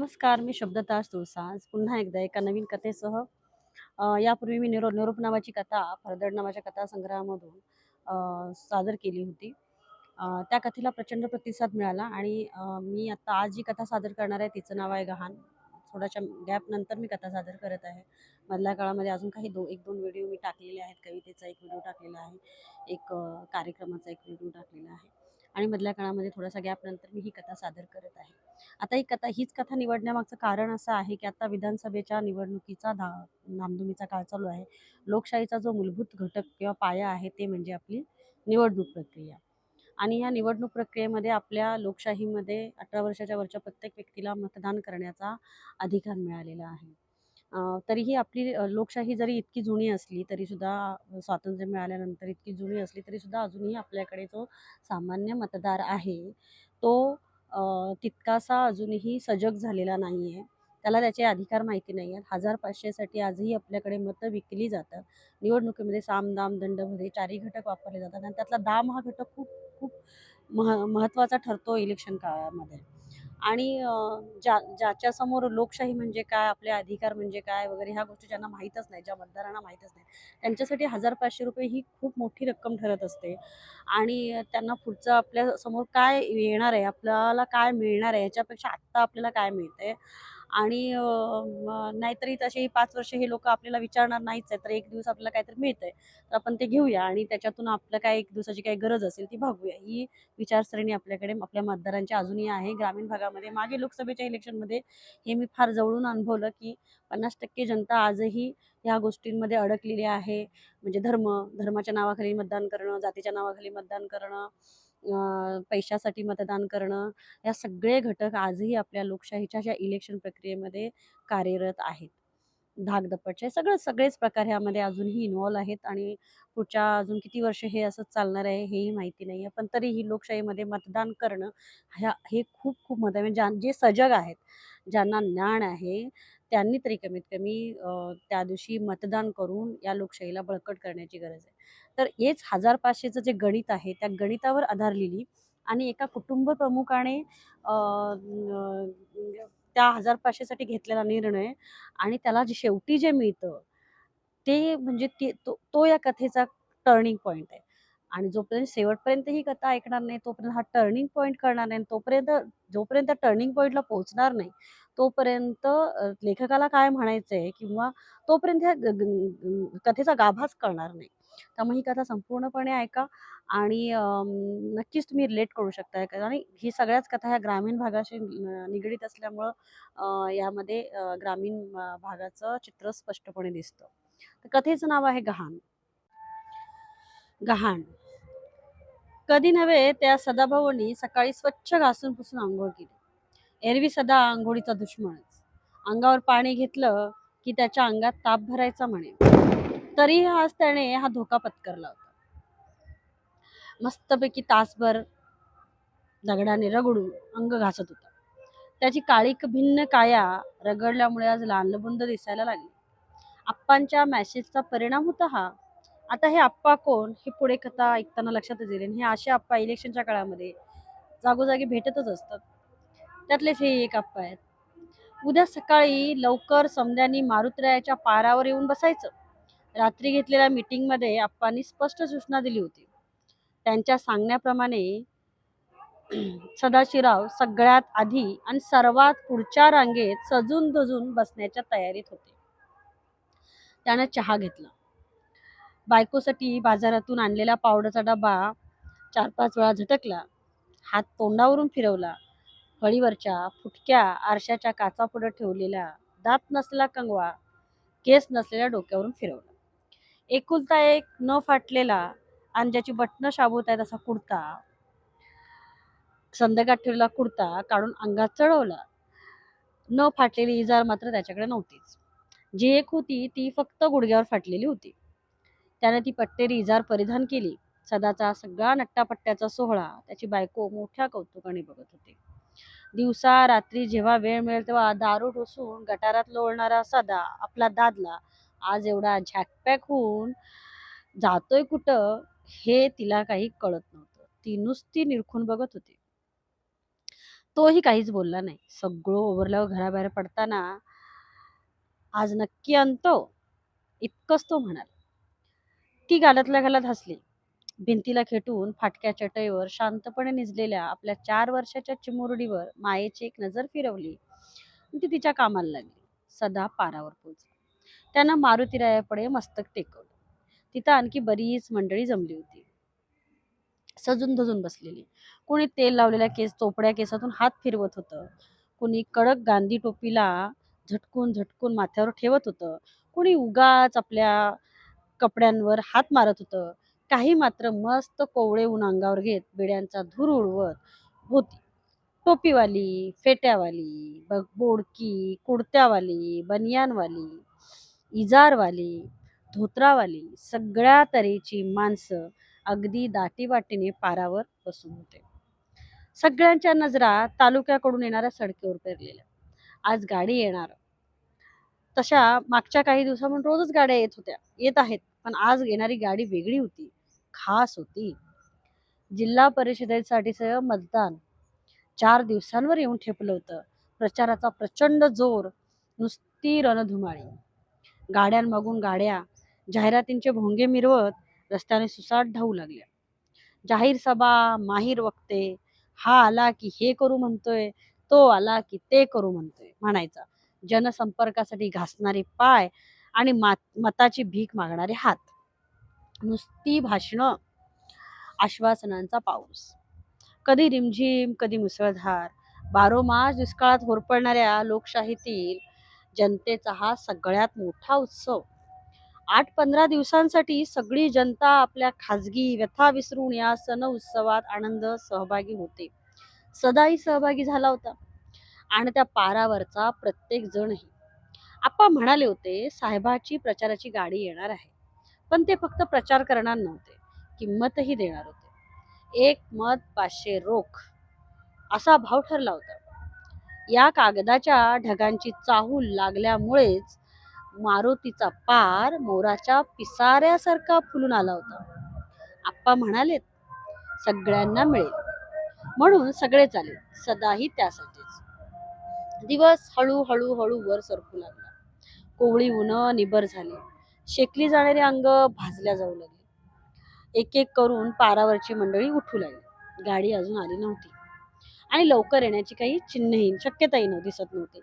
नमस्कार मी शब्दताज तुळसाज पुन्हा एकदा एका नवीन कथेसह यापूर्वी मी निरो निरूप नावाची कथा फरदड नावाच्या कथासंग्रहामधून सादर केली होती. त्या कथेला प्रचंड प्रतिसाद मिळाला आणि मी आता आज जी कथा सादर करणार आहे तिचं नाव आहे गहाण. थोड्याशा गॅप नंतर मी कथा सादर करत आहे. मधल्या काळामध्ये अजून काही दो एक दोन व्हिडिओ मी टाकलेले आहेत. कवितेचा एक व्हिडिओ टाकलेला आहे. एक कार्यक्रमाचा एक व्हिडिओ टाकलेला आहे. आणि मधल्या काळामध्ये थोडासा गॅप नंतर मी ही कथा सादर करत आहे. आता ही कथा हीच कथा निवडण्यामागचं कारण असं आहे की आता विधानसभेच्या निवडणुकीचा धा नामधुमीचा काळ चालू आहे. लोकशाहीचा जो मूलभूत घटक किंवा पाया आहे ते म्हणजे आपली निवडणूक प्रक्रिया. आणि या निवडणूक प्रक्रियेमध्ये आपल्या लोकशाहीमध्ये अठरा वर्षाच्या वरच्या प्रत्येक व्यक्तीला मतदान करण्याचा अधिकार मिळालेला आहे. तरीही आपली लोकशाही जरी इतकी जुनी असली तरीसुद्धा स्वातंत्र्य मिळाल्यानंतर इतकी जुनी असली तरीसुद्धा अजूनही आपल्याकडे जो सामान्य मतदार आहे तो तितकासा अजूनही सजग झालेला नाही आहे त्याला त्याचे अधिकार माहिती नाही आहेत हजार पाचशेसाठी आजही आपल्याकडे मतं विकली जातात. निवडणुकीमध्ये साम दाम दंडमध्ये चारही घटक वापरले जातात आणि त्यातला दाम हा घटक खूप खूप मह महत्त्वाचा ठरतो इलेक्शन काळामध्ये. आणि ज्या ज्याच्यासमोर लोकशाही म्हणजे काय आपले अधिकार म्हणजे काय वगैरे ह्या गोष्टी ज्यांना माहीतच नाही ज्या मतदारांना माहीतच नाही त्यांच्यासाठी हजार पाचशे रुपये ही खूप मोठी रक्कम ठरत असते. आणि त्यांना पुढचं आपल्यासमोर काय येणार आहे आपल्याला काय मिळणार आहे याच्यापेक्षा आत्ता आपल्याला काय मिळतं आहे आणि नाहीतरी तशी पाच वर्ष हे लोकं आपल्याला विचारणार नाहीच आहे तर एक दिवस आपल्याला काहीतरी मिळतंय तर आपण ते घेऊया आणि त्याच्यातून आपलं काय एक दिवसाची काही गरज असेल ती भागूया. ही विचारसरणी आपल्याकडे आपल्या मतदारांची अजूनही आहे. ग्रामीण भागामध्ये मागे लोकसभेच्या इलेक्शनमध्ये हे मी फार जवळून अनुभवलं की पन्नास टक्के जनता आजही ह्या गोष्टींमध्ये अडकलेली आहे. म्हणजे धर्म धर्माच्या नावाखाली मतदान करणं जातीच्या नावाखाली मतदान करणं पैशासाठी मतदान करणं या सगळे घटक आजही आपल्या लोकशाहीच्या ज्या इलेक्शन प्रक्रियेमध्ये कार्यरत आहेत. धाकधपटचे सगळं सगळेच प्रकार ह्यामध्ये अजूनही इन्व्हॉल्व आहेत आणि पुढच्या अजून किती वर्ष हे असंच चालणार आहे हेही माहिती नाही आहे पण तरीही लोकशाहीमध्ये मतदान करणं ह्या हे खूप खूप महत्त्व आहे. म्हणजे ज्या जे सजग आहेत ज्यांना ज्ञान आहे त्यांनी तरी कमीत कमी त्या दिवशी मतदान करून या लोकशाहीला बळकट करण्याची गरज आहे. तर हेच हजार पाचशेचं जे गणित आहे त्या गणितावर आधारलेली आणि एका कुटुंब प्रमुखाने त्या हजार पाचशेसाठी घेतलेला निर्णय आणि त्याला जे शेवटी जे मिळतं ते म्हणजे ते तो तो या कथेचा टर्निंग पॉईंट आहे. आणि जोपर्यंत शेवटपर्यंत ही कथा ऐकणार नाही तोपर्यंत हा टर्निंग पॉईंट करणार नाही तोपर्यंत जोपर्यंत टर्निंग पॉईंटला पोहोचणार नाही तोपर्यंत लेखकाला काय म्हणायचं आहे किंवा तोपर्यंत ह्या ग- ग- कथेचा गाभाच कळणार नाही. त्यामुळे ही कथा संपूर्णपणे ऐका आणि नक्कीच तुम्ही रिलेट करू शकता कारण आणि ही सगळ्याच कथा ह्या ग्रामीण भागाशी निगडीत असल्यामुळं यामध्ये ग्रामीण भागाचं चित्र स्पष्टपणे दिसतं. तर कथेचं नाव आहे गहाण. गहाण. कधी नव्हे त्या सदाभाऊंनी सकाळी स्वच्छ घासून पुसून आंघोळ केली. एरवी सदा आंघोळीचा दुश्मनच. अंगावर पाणी घेतलं की त्याच्या अंगात ताप भरायचा म्हणे. तरीही आज त्याने हा धोका पत्करला होता. मस्तपैकी तासभर दगडाने रगडून अंग घासत होता. त्याची काळीक भिन्न काया रगडल्यामुळे आज लालबुंद दिसायला लागली. आप्पांच्या मॅसेजचा परिणाम होता हा. आता हे आप्पा कोण? हे पुढे कथा ऐकताना लक्षातच येईल आणि हे असे आप्पा इलेक्शनच्या काळामध्ये जागोजागी भेटतच असतात. त्यातलेच हे एक आप्पा आहेत. उद्या सकाळी लवकर समद्यानी मारुतरायाच्या पारावर येऊन बसायचं. रात्री घेतलेल्या मीटिंगमध्ये आप्पांनी स्पष्ट सूचना दिली होती. त्यांच्या सांगण्याप्रमाणे सदाशिवराव सगळ्यात आधी आणि सर्वात पुढच्या रांगेत सजून धजून बसण्याच्या तयारीत होते. त्यानं चहा घेतला. बायकोसाठी बाजारातून आणलेला पावडरचा डबा चार पाच वेळा झटकला. हात तोंडावरून फिरवला. फळीवरच्या फुटक्या आरशाच्या काचापुढं ठेवलेला दात नसलेला कंगवा केस नसलेल्या डोक्यावरून फिरवला. एकुलता एक न फाटलेला आणि ज्याची बटणं शाबूत आहेत असा कुर्ता संध्याकाळ ठेवलेला कुर्ता काढून अंगात चढवला. न फाटलेली इजार मात्र त्याच्याकडे नव्हतीच. जी एक होती ती फक्त गुडघ्यावर फाटलेली होती. त्याने ती पट्टेरी इजार परिधान केली. सदाचा सगळा नट्टापट्ट्याचा सोहळा त्याची बायको मोठ्या कौतुकाने बघत होती. दिवसा रात्री जेव्हा वेळ मिळेल तेव्हा दारू ढोसून गटारात लोळणारा सदा आपला दादला. आज एवढा झॅकपॅक होऊन जातोय कुठं हे तिला काही कळत नव्हतं. ती नुसती निरखून बघत होती. तोही काहीच बोलला नाही. सगळं ओव्हरल्यावर घराबाहेर पडताना. आज नक्की आणतो. इतकंच तो म्हणाला. ती गालातल्या घालत हसली. भिंतीला खेटून फाटक्या चटईवर शांतपणे निजलेल्या आपल्या चार वर्षाच्या चिमुरडीवर मायेची एक नजर फिरवली. ती तिच्या कामाला लागली. सदा पारावर पोचली त्यानं मारुतीरायापुढे मस्तक टेकवलं. तिथं आणखी बरीच मंडळी जमली होती. सजून धजून बसलेली. कोणी तेल लावलेल्या केस चोपड्या केसातून हात फिरवत होतं. कोणी कडक गांधी टोपीला झटकून झटकून माथ्यावर ठेवत होतं. कोणी उगाच आपल्या कपड्यांवर हात मारत होतं. काही मात्र मस्त कोवळे ऊन अंगावर घेत बिड्यांचा धूर उडवत होती. टोपीवाली फेट्यावाली ब- बोडकी कुडत्यावाली बनियानवाली इजारवाली धोत्रावाली सगळ्या तऱ्हेची माणसं अगदी दाटीवाटीने पारावर बसून होते. सगळ्यांच्या नजरा तालुक्याकडून येणाऱ्या सडकेवर पेरलेल्या. आज गाडी येणार. तशा मागच्या काही दिवसांपासून रोजच गाड्या येत होत्या. येत आहेत पण आज येणारी गाडी वेगळी होती. खास होती. जिल्हा परिषदेसाठीचं मतदान चार दिवसांवर येऊन ठेपलं होतं. प्रचाराचा प्रचंड जोर नुसती रणधुमाळी. गाड्यांमागून गाड्या जाहिरातींचे भोंगे मिरवत रस्त्याने सुसाट धावू लागल्या. जाहीर सभा माहीर वक्ते हा आला की हे करू म्हणतोय तो आला की ते करू म्हणतोय म्हणायचा. जनसंपर्कासाठी घासणारे पाय आणि मात मताची भीक मागणारे हात. नुसती भाषणं आश्वासनांचा पाऊस. कधी रिमझिम कधी मुसळधार. बारोमास दुष्काळात होरपळणाऱ्या लोकशाहीतील जनतेचा हा सगळ्यात मोठा उत्सव. आठ पंधरा दिवसांसाठी सगळी जनता आपल्या खाजगी व्यथा विसरून या सण उत्सवात आनंद सहभागी होते. सदाही सहभागी झाला होता. आणि त्या पारावरचा प्रत्येक जणही आप्पा म्हणाले होते साहेबाची प्रचाराची गाडी येणार आहे. पण ते फक्त प्रचार करणार नव्हते. किंमतही देणार होते. एक मत पाचशे रोख असा भाव ठरला होता. या कागदाच्या ढगांची चाहूल लागल्यामुळेच मारुतीचा पार मोराच्या पिसाऱ्यासारखा फुलून आला होता. आप्पा म्हणालेत सगळ्यांना मिळेल. म्हणून सगळे चालेल. सदाही त्यासाठीच. दिवस हळूहळू हळू वर सरकू लागला. कोवळी उन्ह निबर झाली. शेकली जाणारी अंग भाजल्या जाऊ लागली. एक एक करून पारावरची मंडळी उठू लागली. गाडी अजून आली नव्हती. आणि लवकर येण्याची काही चिन्हही शक्यताही नव्हती दिसत नव्हती.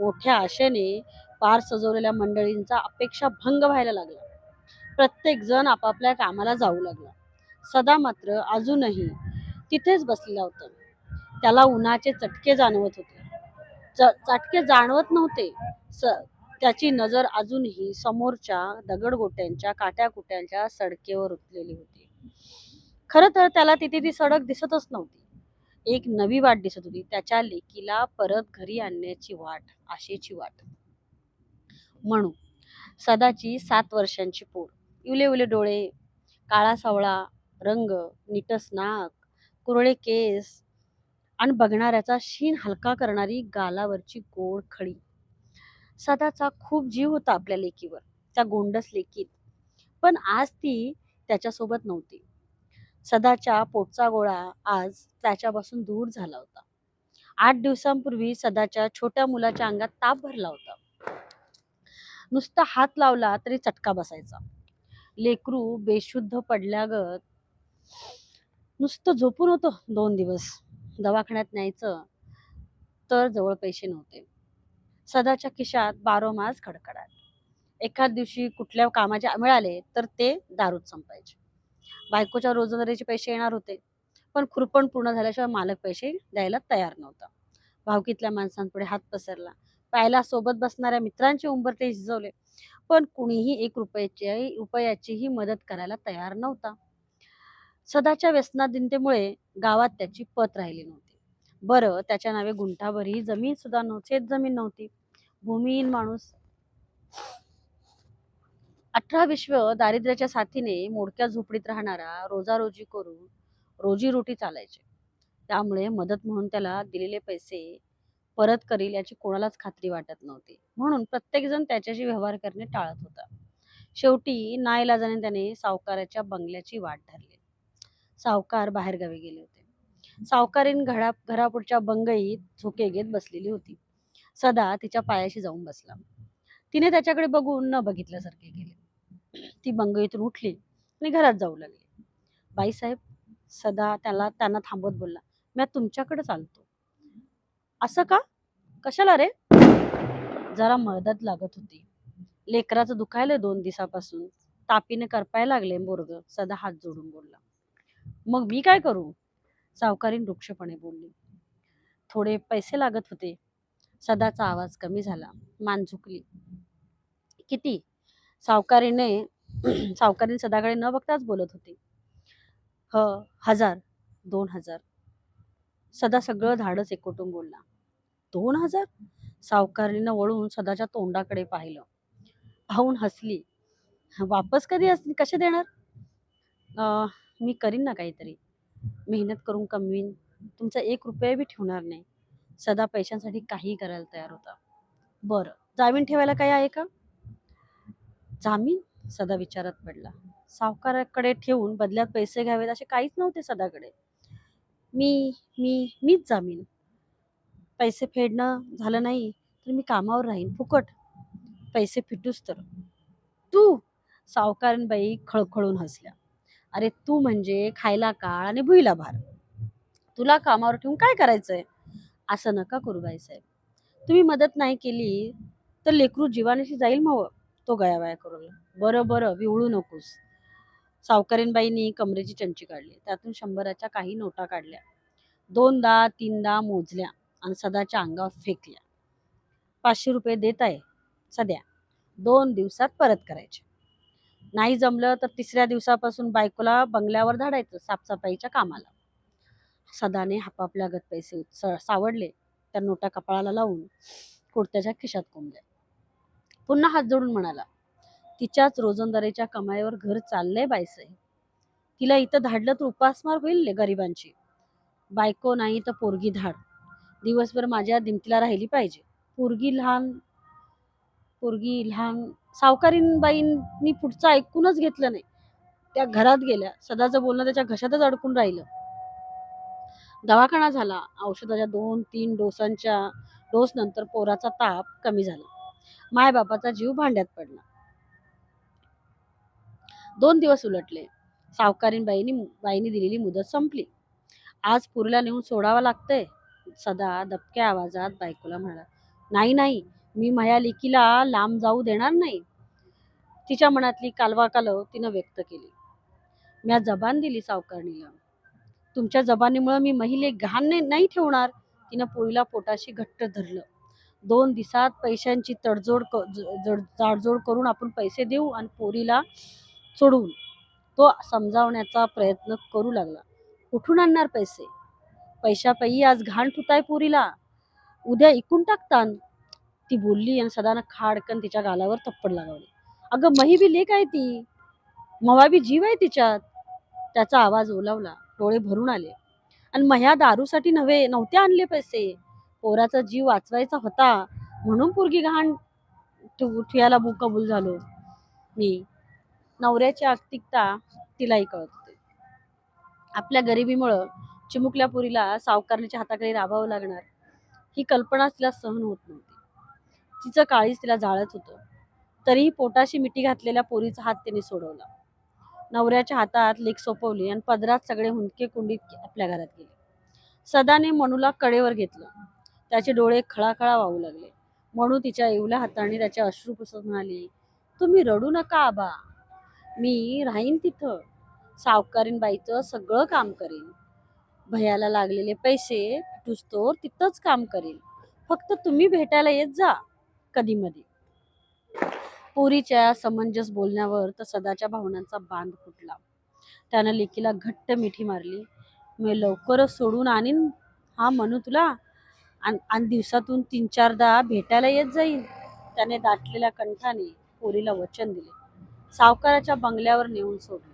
मोठ्या आशेने पार सजवलेल्या मंडळींचा अपेक्षा भंग व्हायला लागला. प्रत्येक जण आपापल्या कामाला जाऊ लागला. सदा मात्र अजूनही तिथेच बसलेला होता. त्याला उन्हाचे चटके जाणवत होते. च- चटके जाणवत नव्हते. स त्याची नजर अजूनही समोरच्या दगडगोट्यांच्या काट्याकुट्यांच्या सडकेवर उतलेली होती. खरं तर त्याला तिथे ती सडक दिसतच नव्हती. एक नवी वाट दिसत होती. त्याच्या लेकीला परत घरी आणण्याची वाट आशेची वाट. म्हणू सदाची सात वर्षांची पोर. इवले उले डोळे काळा सावळा रंग निटस नाक कुरळे केस आणि बघणाऱ्याचा शीन हलका करणारी गालावरची गोड खडी सदाचा खूप जीव होता आपल्या लेकीवर त्या गोंडस लेकीत. पण आज ती त्याच्यासोबत नव्हती. सदाच्या पोटचा गोळा आज त्याच्यापासून दूर झाला होता. आठ दिवसांपूर्वी सदाच्या छोट्या मुलाच्या अंगात ताप भरला होता. नुसता हात लावला तरी चटका बसायचा. लेकरू बेशुद्ध पडल्यागत नुसतं झोपून होतं दोन दिवस. दवाखान्यात न्यायचं तर जवळ पैसे नव्हते. सदाच्या खिशात बारोमास खडखडात एखाद दिवशी कुठल्या कामाचे मिळाले तर ते दारूत संपायचे. बायकोच्या रोजंदारीचे पैसे येणार होते पण खुरपण पूर्ण झाल्याशिवाय मालक पैसे द्यायला तयार नव्हता. भावकीतल्या माणसांपुढे हात पसरला. पायाला सोबत बसणाऱ्या मित्रांचे उंबरटे झिजवले पण कुणीही एक रुपयाची रुपयाचीही मदत करायला तयार नव्हता. सदाच्या व्यसनाधीनतेमुळे गावात त्याची पत राहिली नव्हती. बरं त्याच्या नावे गुंठाभरही जमीन सुद्धा नव्हती शेत जमीन नव्हती. भूमिहीन माणूस. अठरा विश्व दारिद्र्याच्या साथीने मोडक्या झोपडीत राहणारा रोजारोजी करून रोजी रोटी चालायचे. त्यामुळे मदत म्हणून त्याला दिलेले पैसे परत करील याची कोणालाच खात्री वाटत नव्हती. म्हणून प्रत्येकजण त्याच्याशी व्यवहार करणे टाळत होता. शेवटी नाईलाजाने त्याने सावकाराच्या बंगल्याची वाट धरली. सावकार बाहेरगावी गेले होते. सावकारीन घरा घरापुढच्या बंगईत झोके घेत बसलेली होती. सदा तिच्या पायाशी जाऊन बसला. तिने त्याच्याकडे बघून न बघितल्यासारखे केले ती बंगईतून उठली आणि घरात जाऊ लागली. बाईसाहेब सदा त्याला त्यांना थांबवत बोलला मी तुमच्याकडे चालतो. असं का? कशाला रे? जरा मदत लागत होती. लेकराचं दुखायलंय दोन दिवसापासून. तापीने करपायला लागले बोरग. सदा हात जोडून बोलला मग मी काय करू? सावकारीन वृक्षपणे बोलली थोडे पैसे लागत होते. सदाचा आवाज कमी झाला. मान झुकली. किती? सावकारीने सावकारीने सदाकडे न बघताच बोलत होती. ह हजार दोन हजार. सदा सगळं धाडस एकवटून बोलला. दोन हजार? सावकारीनं वळून सदाच्या तोंडाकडे पाहिलं. पाहून हसली. वापस कधी असतील कसे देणार? मी करीन ना काहीतरी. मेहनत करून कमवीन. तुमचा एक रुपया बी ठेवणार नाही. सदा पैशांसाठी काहीही करायला तयार होता. बरं जामीन ठेवायला काही आहे का? जामीन? सदा विचारात पडला. सावकाराकडे ठेवून बदल्यात पैसे घ्यावेत असे काहीच नव्हते सदाकडे. मी मी मीच जामीन. पैसे फेडणं झालं नाही तर मी कामावर राहीन. फुकट. पैसे फिटूस तर. तू! सावकारणबाई खळखळून हसल्या. अरे तू म्हणजे खायला काळ आणि भुईला भार. तुला कामावर ठेवून काय करायचंय? असं नका करू बाईसाहेब. तुम्ही मदत नाही केली तर लेकरू जीवानीशी जाईल मग तो गयावया करूला बरं बरं विवळू नकोस. सावकारीणबाईंनी कमरेची चंची काढली. त्यातून शंभराच्या काही नोटा काढल्या. दोनदा तीनदा मोजल्या आणि सदाच्या अंगावर फेकल्या. पाचशे रुपये देत आहे. सध्या. दोन दिवसात परत करायचे. नाही जमलं तर तिसऱ्या दिवसापासून बायकोला बंगल्यावर धाडायचं साफसफाईच्या कामाला. सदाने हापापल्यागत पैसे उत्स- सावडले त्या नोटा कपाळाला लावून कुर्त्याच्या खिशात कोंबल्या. पुन्हा हात जोडून म्हणाला तिच्याच रोजंदारीच्या कमाईवर घर चाललंय बायसाहेब तिला इथं धाडलं तर उपासमार होईल गरिबांची. बायको नाही तर पोरगी धाड. दिवसभर माझ्या दिमतीला राहिली पाहिजे. पोरगी लहान पोरगी लहान सावकारीणबाईंनी पुढचं ऐकूनच घेतलं नाही. त्या घरात गेल्या. सदाचं बोलणं त्याच्या घशातच अडकून राहिलं. दवाखाना झाला. औषधाच्या दोन तीन डोसांच्या डोस नंतर पोराचा ताप कमी झाला. मायबापाचा जीव भांड्यात पडला. दोन दिवस उलटले. सावकारीन बाईनी दिलेली मुदत संपली. आज पुरीला नेऊन सोडावं लागतंय. सदा दबक्या आवाजात बायकोला म्हणाला नाही नाही मी माझ्या लेकीला लांब जाऊ देणार नाही. तिच्या मनातली कालवा कालव तिनं व्यक्त केली. म्या जबान दिली सावकारणीला. तुमच्या जबानीमुळं मी महिले घाण नाही नाही ठेवणार. तिनं पोरीला पोटाशी घट्ट धरलं. दोन दिवसात पैशांची तडजोड क- जड- जाडजोड करून आपण पैसे देऊ आणि पोरीला सोडवून तो समजावण्याचा प्रयत्न करू लागला. कुठून आणणार पैसे? पैशापायी आज घाण ठुताय पोरीला. उद्या इकून टाकतान. ती बोलली आणि सदानं खाडकन तिच्या गालावर थप्पड लागवली. अगं मही बी लेक आहे ती. मवा बी जीव आहे तिच्यात. त्याचा आवाज ओलावला. डोळे भरून आले. आणि मह्या दारूसाठी नव्हे नव्हते आणले पैसे. पोराचा जीव वाचवायचा होता. म्हणून पोरगी घाण ठेव- ठेवायला बु कबूल झालो. मी नवऱ्याची आर्थिकता तिलाही कळत होते. आपल्या गरिबीमुळं चिमुकल्या पुरीला सावकारण्याच्या हाताखाली राबावं लागणार ही कल्पनाच तिला सहन होत नव्हती. तिचं काळीच तिला जाळत होतं. तरीही पोटाशी मिठी घातलेल्या पोरीचा हात तिने सोडवला. नवऱ्याच्या हातात लेख सोपवली आणि पदरात सगळे हुंदके कुंडीत आपल्या घरात गेले. सदाने मनूला कडेवर घेतलं. त्याचे डोळे खळाखळा वाहू लागले. म्हणू तिच्या येवल्या हाताने त्याचे अश्रू पुसत म्हणाली तुम्ही रडू नका आबा. मी राहीन तिथं. सावकारीन बाईचं सगळं काम करीन. भयाला लागलेले पैसे टुस्तोर तिथंच काम करेल. फक्त तुम्ही भेटायला येत जा कधीमध्ये पोरीच्या समंजस बोलण्यावर तर सदाच्या भावनांचा बांध फुटला. त्यानं लेकीला घट्ट मिठी मारली. मी लवकरच सोडून आणीन. हा म्हणू तुला. आणि आणि दिवसातून तीन चारदा भेटायला येत जाईल त्याने दाटलेल्या कंठाने पोरीला वचन दिले. सावकाराच्या बंगल्यावर नेऊन सोडले.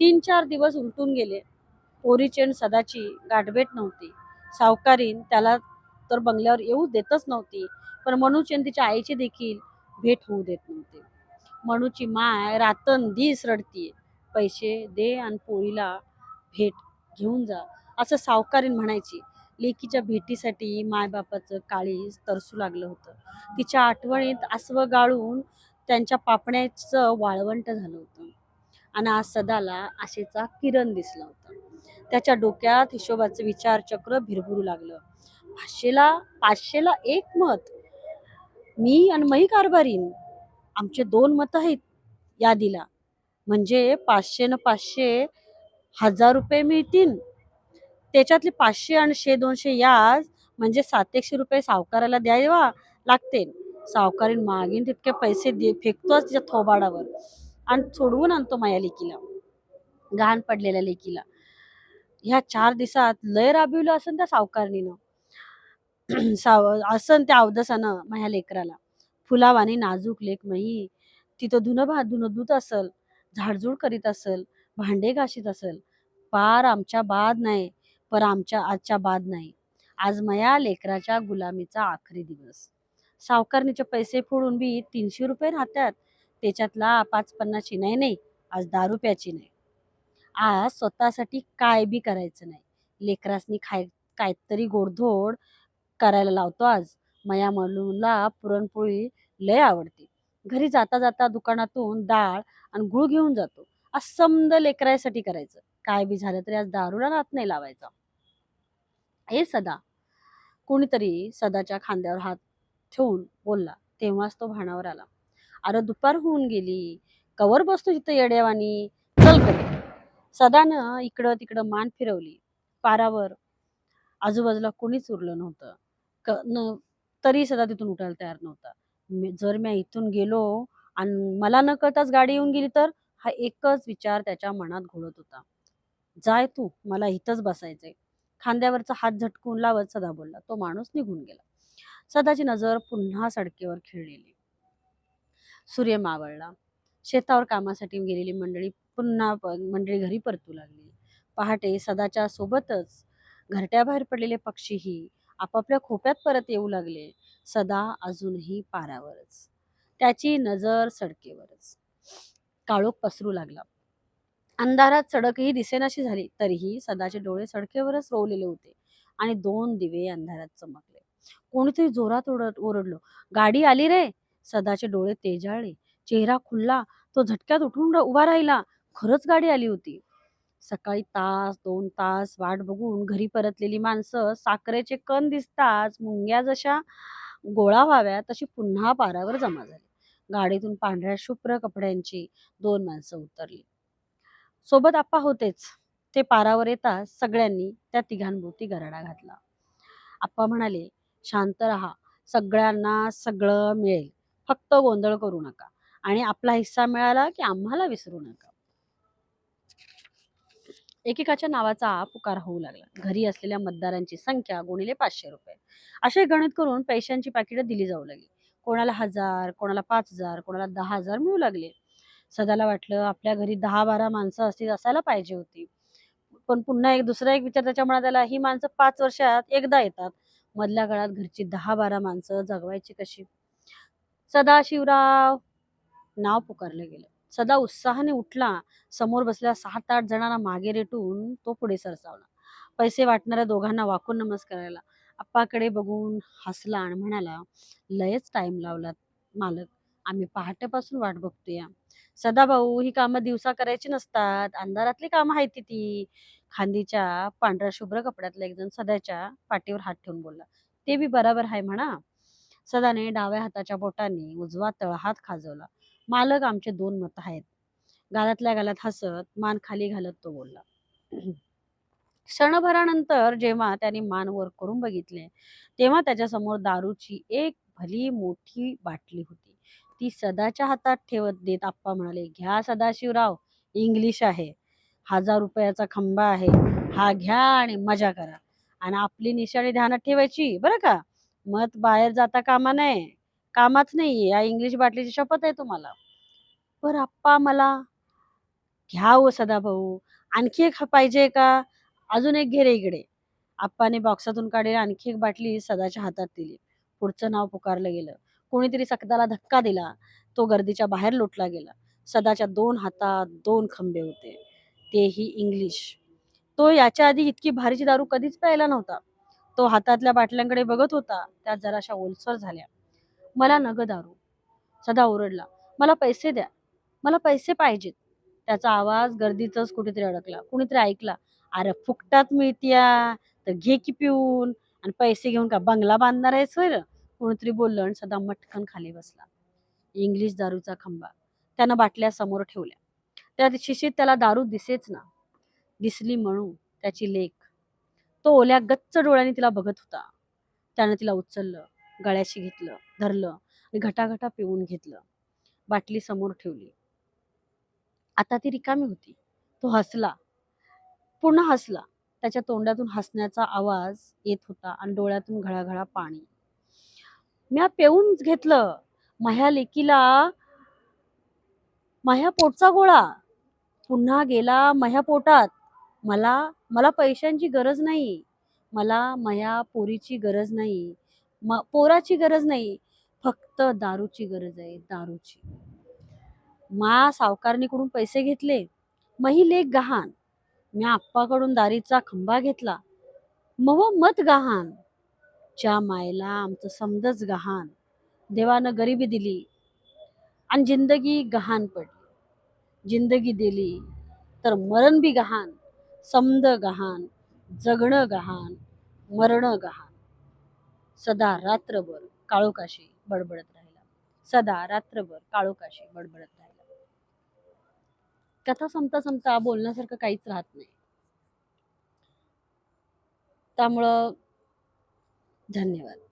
तीन चार दिवस उलटून गेले. पोरीचेन सदाची गाठभेट नव्हती. सावकारीन त्याला तर बंगल्यावर येऊ देतच नव्हती. पण मनूची तिच्या आईची देखील भेट होऊ देत नव्हते. मनूची माय रातन दिस रडतीये. पैसे दे आणि पोळीला भेट घेऊन जा असं सावकारीन म्हणायची. लेकीच्या भेटीसाठी मायबापाचं काळीज तरसू लागलं होतं. तिच्या आठवणीत आसवं गाळून त्यांच्या पापण्याचं वाळवंट झालं होतं. आणि आज सदाला आशेचा किरण दिसला होता. त्याच्या डोक्यात हिशोबाचं विचारचक्र भिरभुरू लागलं. पाचशेला पाचशेला एक मत? मी आणि मही कारभारीन आमचे दोन मत आहेत यादीला. म्हणजे पाचशे न पाचशे हजार रुपये मिळतील. त्याच्यातले पाचशे आणि शे दोनशे याज म्हणजे सात एकशे रुपये सावकाराला द्यावा लागते. सावकारीन मागीन तितके पैसे दे फेकतोच तिच्या थोबाडावर. आणि सोडवून आणतो माया लेकीला. घाण पडलेल्या लेकीला. ह्या चार दिवसात लय राबिवलं असन त्या सावकारणीनं. साव असन त्या अवदसानं माझ्या लेकराला. फुलावानी नाजूक लेख मयी तिथं धुन भा धुनं धुत असल झाडझूड करीत असल भांडे घाशीत असल. पार आमच्या बाद नाही पर आमच्या आजच्या बाद नाही. आज मया लेकराच्या गुलामीचा आखरी दिवस. सावकारणीचे पैसे फोडून बी तीनशे रुपये राहतात त्याच्यातला पाच पन्नाची नाही नाही आज दहा रुपयाची नाही. आज स्वतःसाठी काय बी करायचं नाही. लेकरासनी खाय काहीतरी गोडधोड करायला लावतो आज. मया मलूला पुरणपोळी लय आवडते. घरी जाता जाता दुकानातून डाळ आणि गुळ घेऊन जातो. आज समद करायचं. काय बी झालं तरी आज दारूला नात नाही लावायचा. हे सदा. कोणीतरी सदाच्या खांद्यावर हात ठेवून बोलला. तेव्हाच तो भाणावर आला. अरे दुपार होऊन गेली. कवर बसतो तिथं येड्यावानी. चल सदानं इकडं तिकडं मान फिरवली. पारावर आजूबाजूला कोणीच उरलं नव्हतं. तरी सदा तिथून उठायला तयार नव्हता. जर मी इथून गेलो आणि मला न कळताच गाडी येऊन गेली तर हा एकच विचार त्याच्या मनात घोळत होता. जाय तू मला इथंच बसायचंय. खांद्यावरचा हात झटकून लावत सदा बोलला. तो माणूस निघून गेला. सदाची नजर पुन्हा सडकेवर खेळलेली. सूर्य मावळला. शेतावर कामासाठी गेलेली मंडळी पुन्हा मंडळी घरी परतू लागली. पहाटे सदाच्या सोबतच घरट्याबाहेर पडलेले पक्षीही आपापल्या खोप्यात परत येऊ लागले सदा अजूनही पारावरच. त्याची नजर सडकेवरच. काळोख पसरू लागला. अंधारात सडकही दिसेनाशी झाली तरीही सदाचे डोळे सडकेवरच रोवलेले होते आणि दोन दिवे अंधारात चमकले. कोणीतरी जोरात ओरड ओरडलो गाडी आली रे. सदाचे डोळे तेजाळले. चेहरा खुलला तो झटक्यात उठून उभा राहिला. खरंच गाडी आली होती. सकाळी तास दोन तास वाट बघून घरी परतलेली माणसं साखरेचे कण दिसताच मुंग्या जशा गोळा व्हाव्या तशी पुन्हा पारावर जमा झाली. गाडीतून पांढऱ्या शुभ्र कपड्यांची दोन माणसं उतरली. सोबत आप्पा होतेच. ते पारावर येताच सगळ्यांनी त्या तिघांभोवती गराडा घातला. आप्पा म्हणाले शांत राहा. सगळ्यांना सगळं मिळेल. फक्त गोंधळ करू नका. आणि आपला हिस्सा मिळाला की आम्हाला विसरू नका. एकेकाच्या नावाचा पुकार होऊ लागला. घरी असलेल्या मतदारांची संख्या गुणिले पाचशे रुपये. असे गणित करून पैशांची पाकिटं दिली जाऊ लागली. कोणाला हजार कोणाला पाच हजार कोणाला दहा हजार मिळू लागले. सदाला वाटलं आपल्या घरी दहा बारा माणसं असतील असायला पाहिजे होती. पण पुन्हा एक दुसरा एक विचार त्याच्या मनात आला ही माणसं पाच वर्षात एकदा येतात. मधल्या काळात घरची दहा बारा माणसं जगवायची कशी? सदाशिवराव नाव पुकारलं गेलं. सदा उत्साहाने उठला. समोर बसल्या सात आठ जणांना मागे रेटून तो पुढे सरसावला. पैसे वाटणाऱ्या दोघांना वाकून नमस्काराला आप्पाकडे बघून हसला आणि म्हणाला लयच टाइम लावला मालक. आम्ही पहाटेपासून वाट बघतोय. सदाभाऊ ही कामं दिवसा करायची नसतात. अंधारातली कामं आहेत ती ती. खांदीच्या पांढऱ्या शुभ्र कपड्यातला एक जण सदाच्या पाठीवर हात ठेवून बोलला ते बी बराबर आहे म्हणा. सदाने डाव्या हाताच्या बोटाने उजवा तळहात खाजवला. मालक आमचे दोन मत आहेत. गालातल्या गालात हसत मान खाली घालत तो बोलला. क्षणभरानंतर जेव्हा त्याने मान वर करून बघितले तेव्हा त्याच्यासमोर दारूची एक भली मोठी बाटली होती. ती सदाच्या हातात ठेवत देत आप्पा म्हणाले घ्या सदाशिवराव इंग्लिश आहे. हजार रुपयाचा खंबा आहे. हा घ्या आणि मजा करा. आणि आपली निशाणी ध्यानात ठेवायची बरं का? मत बाहेर जाता कामा नये. कामाच नाही या इंग्लिश बाटलीची शपथ आहे तुम्हाला. पर आप्पा मला घ्या हो सदाभाऊ. आणखी एक पाहिजे का? अजून एक घे रे इकडे. आप्पाने बॉक्सातून काढलेली आणखी एक बाटली सदाच्या हातात दिली. पुढचं नाव पुकारलं गेलं. कोणीतरी सकदाला धक्का दिला. तो गर्दीच्या बाहेर लोटला गेला. सदाच्या दोन हातात दोन खंबे होते. तेही इंग्लिश. तो याच्या आधी इतकी भारीची दारू कधीच प्यायला नव्हता. तो हातातल्या बाटल्यांकडे बघत होता. त्या जराशा ओलसर झाल्या. मला नग दारू. सदा ओरडला मला पैसे द्या. मला पैसे पाहिजेत. त्याचा आवाज गर्दीतच कुठेतरी अडकला. कुणीतरी ऐकला अरे फुकटात मिळत्या. तर घे की पिऊन. आणि पैसे घेऊन का बंगला बांधणार आहेस होय र? कोणीतरी बोललं आणि सदा मटकन खाली बसला. इंग्लिश दारूचा खंबा. त्यानं बाटल्या समोर ठेवल्या. त्या शिशीत त्याला दारू दिसेच ना. दिसली म्हणू त्याची लेख. तो ओल्या गच्च डोळ्याने तिला बघत होता. त्यानं तिला उचललं गळ्याशी घेतलं धरलं आणि घटाघटा पिऊन घेतलं. बाटली समोर ठेवली. आता ती रिकामी होती. तो हसला. पुन्हा हसला. त्याच्या तोंडातून हसण्याचा आवाज येत होता आणि डोळ्यातून घळाघळा पाणी. म्या पेऊन घेतलं. माझ्या लेकीला माझ्या पोटचा गोळा. पुन्हा गेला माझ्या पोटात. मला मला पैशांची गरज नाही. मला माझ्या पोरीची गरज नाही. म पोराची गरज नाही. फक्त दारूची गरज आहे दारूची. मा सावकारणीकडून पैसे घेतले. मही लेख गहाण. मी आप्पाकडून दारीचा खंबा घेतला. मव मत गहाण. च्या मायला आमचं समजच गहाण. देवानं गरिबी दिली. आणि जिंदगी गहाण पडली. जिंदगी दिली तर मरण बी गहाण. समद गहाण जगणं गहाण मरणं गहाण सदा रात्रभर काळोकाशी बडबडत राहिला. सदा रात्रभर काळोकाशी बडबडत राहिला. कथा संपता संपता बोलण्यासारखं काहीच राहत नाही. त्यामुळं धन्यवाद.